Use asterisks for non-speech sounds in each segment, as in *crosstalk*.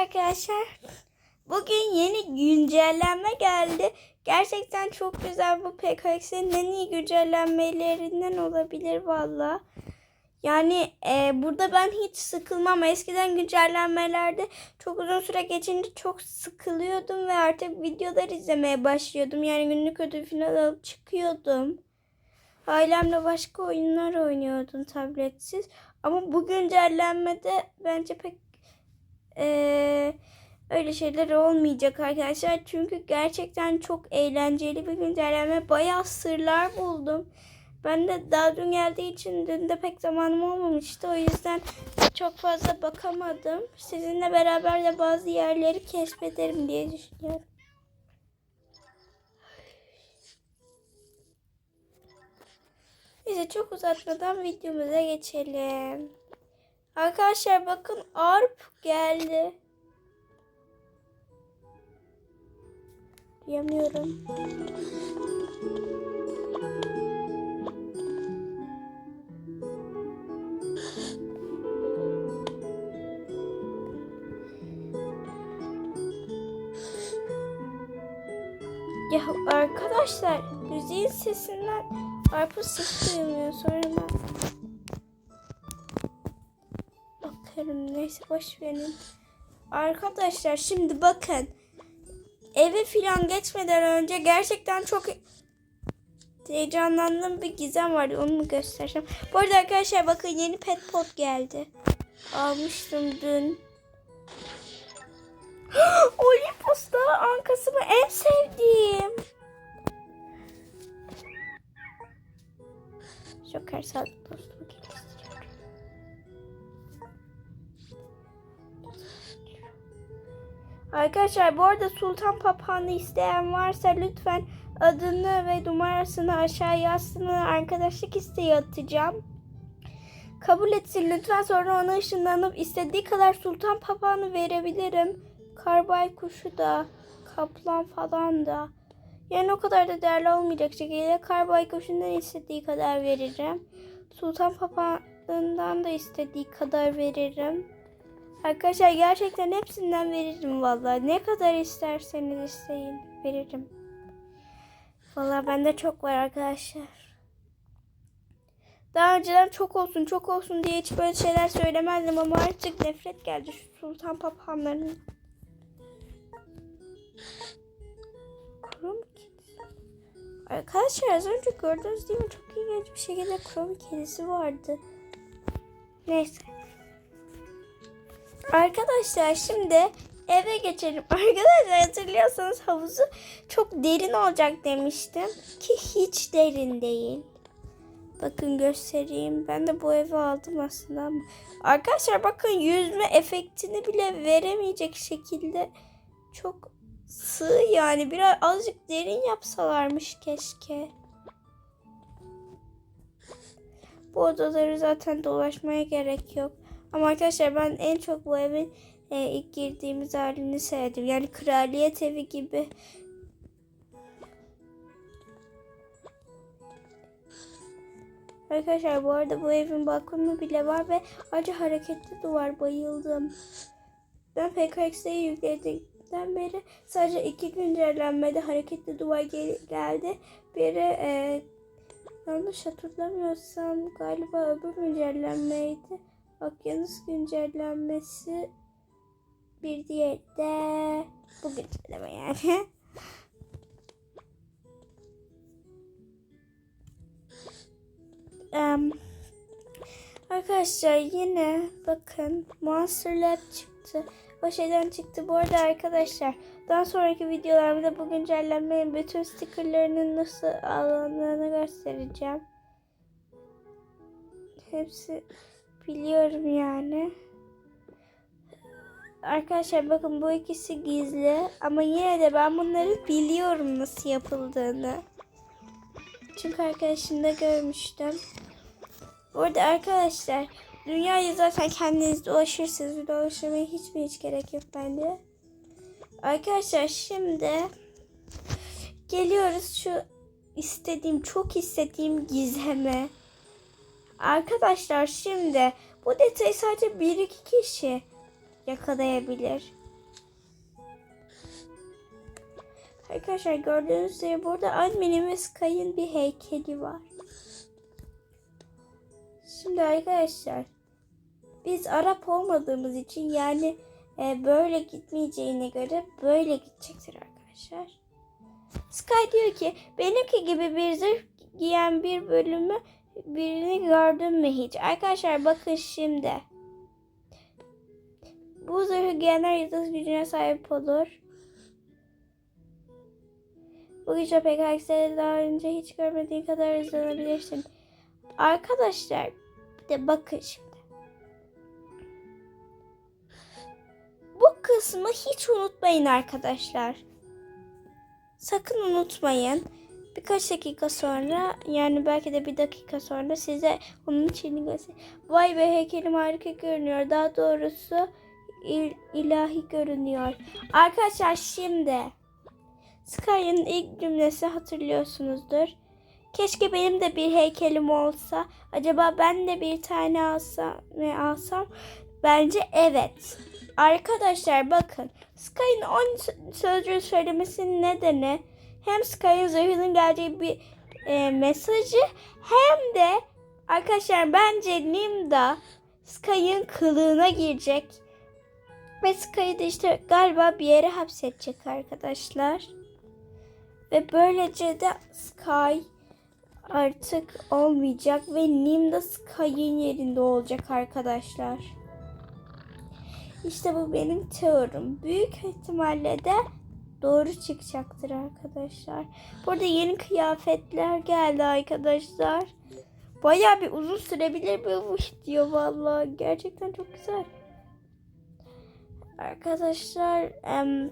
arkadaşlar. Bugün yeni güncelleme geldi. Gerçekten çok güzel bu PKX'in en iyi güncellemelerinden olabilir valla. Yani e, burada ben hiç sıkılmam. Eskiden güncellemelerde çok uzun süre geçince çok sıkılıyordum ve artık videolar izlemeye başlıyordum. Yani günlük ödül falan alıp çıkıyordum. Ailemle başka oyunlar oynuyordum tabletsiz. Ama bu güncellenmede bence pek eee, öyle şeyler olmayacak arkadaşlar. Çünkü gerçekten çok eğlenceli bir güncelleme. Bayağı sırlar buldum. Ben de daha dün geldiği için dün de pek zamanım olmamıştı. O yüzden çok fazla bakamadım. Sizinle beraber de bazı yerleri keşfederim diye düşünüyorum. Neyse çok uzatmadan videomuza geçelim. Arkadaşlar bakın ARP geldi. Duyamıyorum. Ya arkadaşlar müziğin sesinden arpa ses duyulmuyor sonra ben bakarım neyse boş verin. Arkadaşlar şimdi bakın eve filan geçmeden önce gerçekten çok heyecanlandığım bir gizem vardı onu mu göstereceğim. Bu arada arkadaşlar bakın yeni pet pot geldi. Almıştım dün. *gasps* Olympus Dağı ankası mı en sevdiğim. Joker sağlık Arkadaşlar bu arada Sultan Papağan'ı isteyen varsa lütfen adını ve numarasını aşağı yazsın. Arkadaşlık isteği atacağım. Kabul etsin lütfen sonra ona ışınlanıp istediği kadar Sultan Papağan'ı verebilirim. Karbay kuşu da, kaplan falan da. Yani o kadar da değerli olmayacak şekilde karbay kuşundan istediği kadar veririm. Sultan papağanından da istediği kadar veririm. Arkadaşlar gerçekten hepsinden veririm vallahi. Ne kadar isterseniz isteyin veririm. Vallahi bende çok var arkadaşlar. Daha önceden çok olsun çok olsun diye hiç böyle şeyler söylemezdim ama artık nefret geldi şu sultan papağanlarının. Krom kedisi. Arkadaşlar az önce gördünüz değil mi? Çok ilginç bir şekilde krom kedisi vardı. Neyse. Arkadaşlar şimdi eve geçelim. *laughs* Arkadaşlar hatırlıyorsanız havuzu çok derin olacak demiştim. Ki hiç derin değil. Bakın göstereyim. Ben de bu evi aldım aslında. Arkadaşlar bakın yüzme efektini bile veremeyecek şekilde çok sığ yani. Biraz azıcık derin yapsalarmış keşke. Bu odaları zaten dolaşmaya gerek yok. Ama arkadaşlar ben en çok bu evin e, ilk girdiğimiz halini sevdim. Yani kraliyet evi gibi. Arkadaşlar bu arada bu evin balkonu bile var ve ayrıca hareketli duvar bayıldım. Ben PKX'yi yükledikten beri sadece iki güncellenmede hareketli duvar gel- geldi. Biri e, yanlış hatırlamıyorsam galiba öbür güncellenmeydi. Okyanus güncellenmesi bir diğeri de bu güncelleme yani. *laughs* Em, arkadaşlar yine bakın Monster Lab çıktı. O şeyden çıktı. Bu arada arkadaşlar daha sonraki videolarımda bu güncellemenin bütün stickerlarının nasıl alındığını göstereceğim. Hepsi biliyorum yani. Arkadaşlar bakın bu ikisi gizli ama yine de ben bunları biliyorum nasıl yapıldığını. Çünkü arkadaşımda görmüştüm. Bu arada arkadaşlar dünyayı zaten kendiniz dolaşırsınız. Dolaşmaya hiç mi hiç gerek yok bence. Arkadaşlar şimdi geliyoruz şu istediğim çok istediğim gizeme. Arkadaşlar şimdi bu detayı sadece 1-2 kişi yakalayabilir. Arkadaşlar gördüğünüz üzere burada annemiz Kay'ın bir heykeli var. Şimdi arkadaşlar biz Arap olmadığımız için yani e, böyle gitmeyeceğine göre böyle gidecektir arkadaşlar. Sky diyor ki benimki gibi bir zırh giyen bir bölümü birini gördün mü hiç? Arkadaşlar bakın şimdi. Bu zırhı giyenler yıldız gücüne sahip olur. Bu güçle pek aksine daha önce hiç görmediğin kadar hızlanabilirsin. Arkadaşlar de bakın şimdi. Bu kısmı hiç unutmayın arkadaşlar. Sakın unutmayın. Birkaç dakika sonra yani belki de bir dakika sonra size onun içini göstereyim. Vay be heykelim harika görünüyor. Daha doğrusu il- ilahi görünüyor. Arkadaşlar şimdi Sky'ın ilk cümlesi hatırlıyorsunuzdur. Keşke benim de bir heykelim olsa. Acaba ben de bir tane alsam ne alsam? Bence evet. Arkadaşlar bakın. Sky'ın 10 sözcüğü söylemesinin nedeni hem Sky'ın zırhının geleceği bir e, mesajı hem de arkadaşlar bence Nimda Sky'ın kılığına girecek. Ve Sky'ı da işte galiba bir yere hapsedecek arkadaşlar. Ve böylece de Sky artık olmayacak ve Nim de Sky'ın yerinde olacak arkadaşlar. İşte bu benim teorim. Büyük ihtimalle de doğru çıkacaktır arkadaşlar. Burada yeni kıyafetler geldi arkadaşlar. Baya bir uzun sürebilir bu video vallahi gerçekten çok güzel. Arkadaşlar em,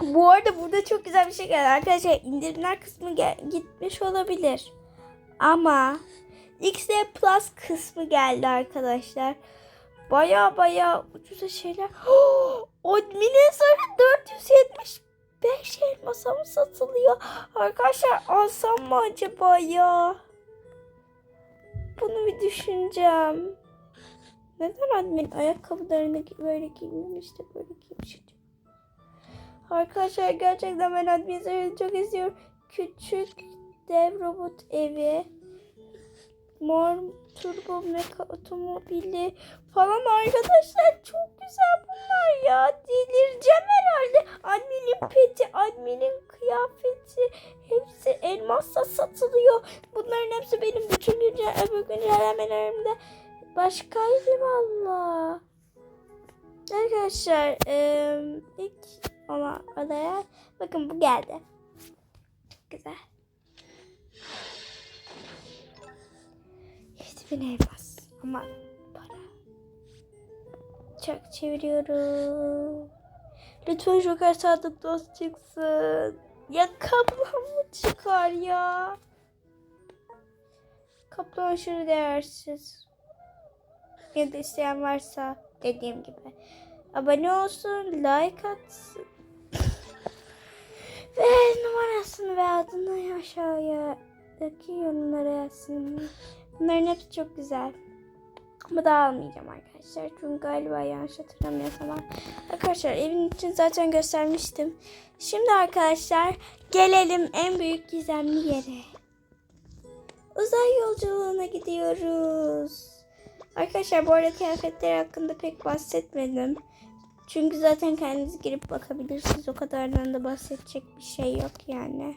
bu arada burada çok güzel bir şey geldi arkadaşlar indirimler kısmı gel gitmiş olabilir. Ama XD Plus kısmı geldi arkadaşlar. Baya baya ucuza şeyler. Admin'e sonra 470 5 elmasa mı satılıyor? Arkadaşlar alsam mı acaba ya? Bunu bir düşüneceğim. Neden admin ayakkabılarını böyle giymemiş de böyle giymiş Arkadaşlar gerçekten ben admin çok istiyorum. Küçük dev robot evi. Mor turbo meka otomobili falan arkadaşlar çok güzel bunlar ya. Delireceğim herhalde. Admin'in peti, admin'in kıyafeti hepsi elmasla satılıyor. Bunların hepsi benim bütün güncel, öbür güncellemelerimde başkaydı valla. Arkadaşlar eee, ilk ama adaya bakın bu geldi. Güzel. 7000 elmas ama para. Çok çeviriyorum. Lütfen Joker sadık dost çıksın. Ya kaplan mı çıkar ya? Kaplan aşırı değersiz. Ya da isteyen varsa dediğim gibi. Abone olsun, like atsın. ve numarasını ve adını aşağıdaki yorumlara yazsın. Bunların hepsi çok güzel. Ama daha almayacağım arkadaşlar. Çünkü galiba yanlış hatırlamıyorsam. Arkadaşlar evin için zaten göstermiştim. Şimdi arkadaşlar gelelim en büyük gizemli yere. Uzay yolculuğuna gidiyoruz. Arkadaşlar bu arada kıyafetler hakkında pek bahsetmedim. Çünkü zaten kendiniz girip bakabilirsiniz. O kadardan da bahsedecek bir şey yok yani.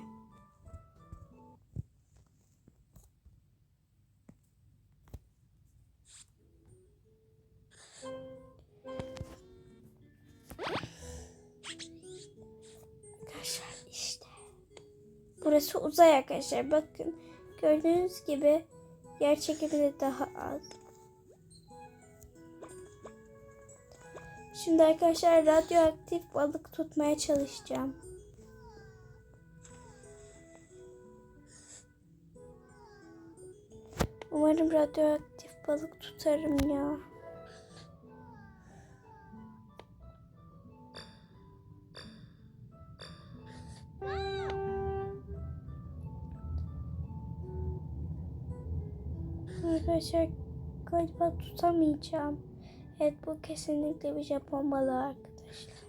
Burası uzay arkadaşlar. Bakın gördüğünüz gibi yer çekimi de daha az. Şimdi arkadaşlar radyoaktif balık tutmaya çalışacağım. Umarım radyoaktif balık tutarım ya. Arkadaşlar galiba tutamayacağım. Evet bu kesinlikle bir Japon balığı arkadaşlar.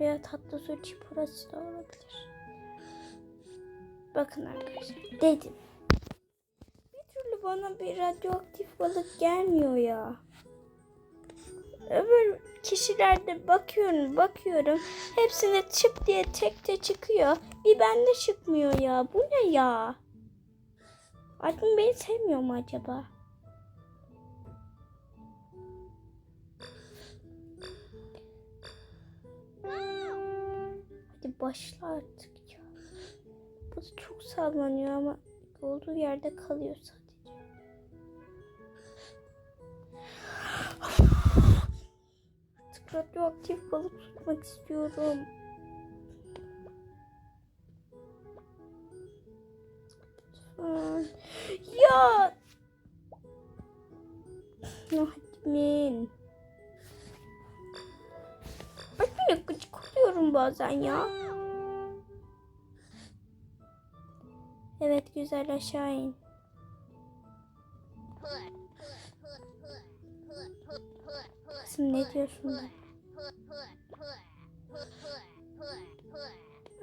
Veya tatlı su çipurası da olabilir. Bakın arkadaşlar dedim. Bir türlü bana bir radyoaktif balık gelmiyor ya. Öbür kişilerde bakıyorum bakıyorum. Hepsine çıp diye tek de çıkıyor. Bir bende çıkmıyor ya. Bu ne ya? Admin beni sevmiyor mu acaba? Hadi başla artık ya. Bu çok sallanıyor ama olduğu yerde kalıyor sadece. Radyoaktif balık tutmak istiyorum. Ya! Admin. Admin'e gıcık oluyorum bazen ya. Evet güzel aşağı in. Kızım ne diyorsun?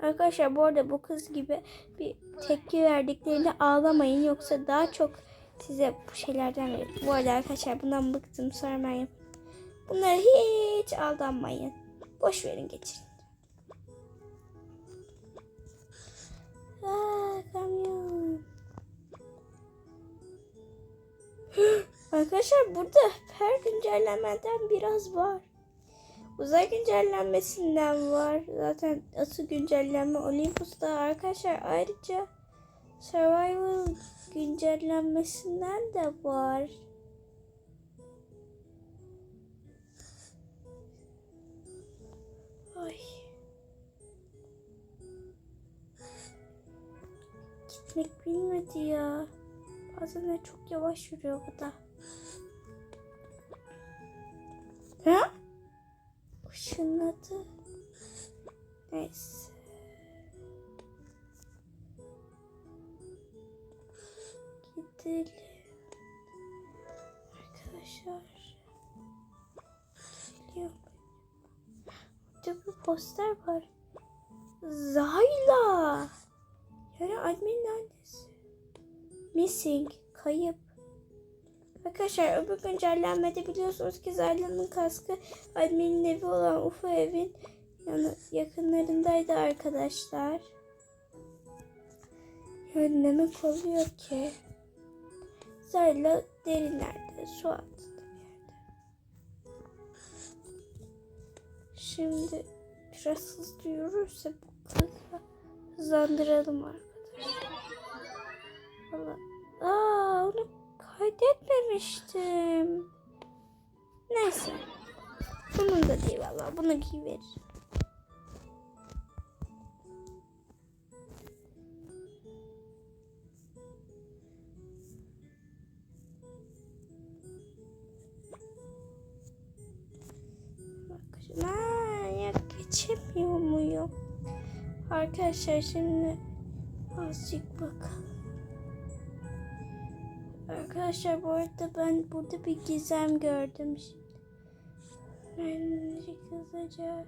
Arkadaşlar bu arada bu kız gibi bir tepki verdiklerinde ağlamayın yoksa daha çok size bu şeylerden verir. Bu arada arkadaşlar bundan bıktım sormayın. Bunlara hiç aldanmayın. Boş verin geçin. Aa, kamyon. *gasps* Arkadaşlar burada her güncellemeden biraz var. Uzay güncellenmesinden var. Zaten asıl güncellenme Olympus'ta arkadaşlar. Ayrıca Survival güncellenmesinden de var. Ay. Gitmek bilmedi ya. Bazen de çok yavaş yürüyor bu da. Ha? Işınladı. Neyse. Gidelim. Arkadaşlar. Geliyor. Burada bir poster var. Zayla. Yani admin annesi. Missing. Kayıp. Arkadaşlar öbür güncellenmede biliyorsunuz ki Zayla'nın kaskı adminin evi olan Ufo evin yanı, yakınlarındaydı arkadaşlar. Yani demek oluyor ki Zayla derinlerde su altında bir yerde. Şimdi biraz hızlı yürürse bu kızı hızlandıralım arkadaşlar. Valla. Aa onu kaydetmemiştim. Neyse. Bunun da değil valla. Bunu giyiverir. Aa, ya geçemiyor muyum? Arkadaşlar şimdi azıcık bakalım. Arkadaşlar bu arada ben burada bir gizem gördüm. Ben kısaca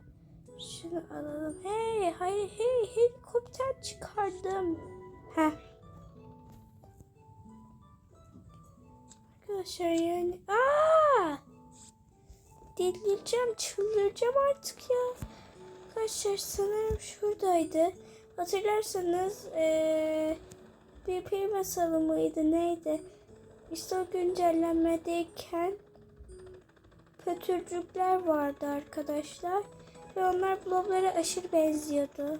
şunu alalım. Hey, hayır, hey, helikopter çıkardım. Heh. Arkadaşlar yani, aa! Delireceğim, çıldıracağım artık ya. Arkadaşlar sanırım şuradaydı. Hatırlarsanız ee, bir pil masalı mıydı neydi? İşte o güncellenmedeyken pötürcükler vardı arkadaşlar. Ve onlar bloblara aşırı benziyordu.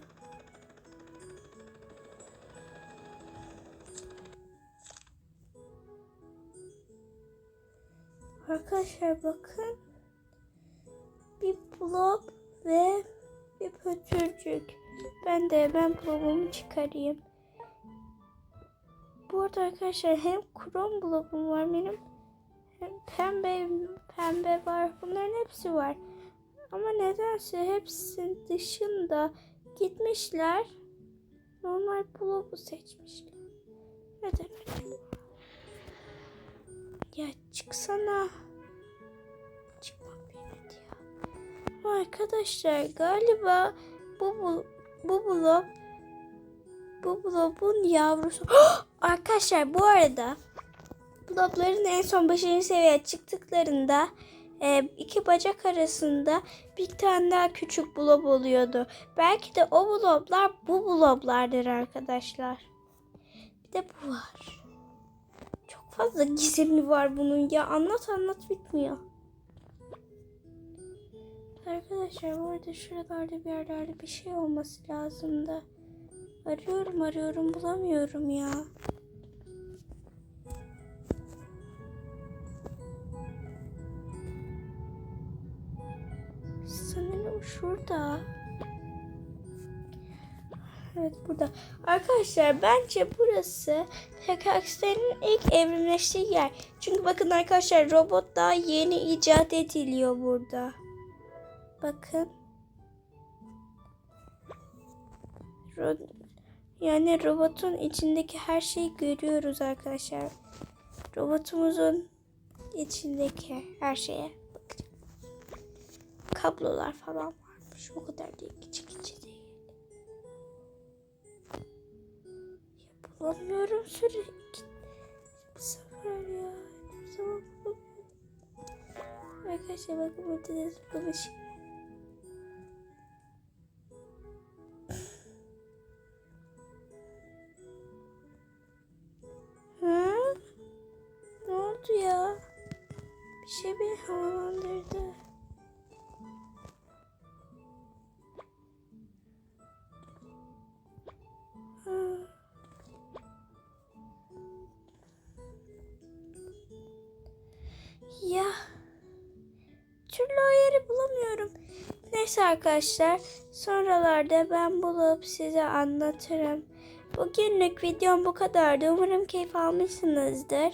Arkadaşlar bakın. Bir blob ve bir pötürcük. Ben de hemen blobumu çıkarayım. Bu arada arkadaşlar hem krom blobum var benim hem pembe pembe var. Bunların hepsi var. Ama nedense hepsinin dışında gitmişler. Normal blobu seçmişler. Neden acaba? Ya çıksana. Çıkmak bilmedi ya. arkadaşlar galiba bu bu, bu blok bu blobun yavrusu. *gasps* arkadaşlar bu arada blobların en son 5. seviyeye çıktıklarında e, iki bacak arasında bir tane daha küçük blob oluyordu. Belki de o bloblar bu bloblardır arkadaşlar. Bir de bu var. Çok fazla gizemi var bunun ya. Anlat anlat bitmiyor. Arkadaşlar bu arada şuralarda bir yerlerde bir şey olması lazımdı. Arıyorum arıyorum bulamıyorum ya. Sanırım şurada. Evet burada. Arkadaşlar bence burası Hekax'lerin ilk evrimleştiği yer. Çünkü bakın arkadaşlar robot daha yeni icat ediliyor burada. Bakın. Yani robotun içindeki her şeyi görüyoruz arkadaşlar. Robotumuzun içindeki her şeye bakacağım. Kablolar falan varmış. O kadar değil. Küçük içi değil. Ya bulamıyorum sürekli. Bu sefer ya. Zaman. Arkadaşlar bakın burada da zıplamış. Oldu ya? Bir şey beni havalandırdı. Hı. Ya. Türlü o yeri bulamıyorum. Neyse arkadaşlar. Sonralarda ben bulup size anlatırım. Bugünlük videom bu kadardı. Umarım keyif almışsınızdır.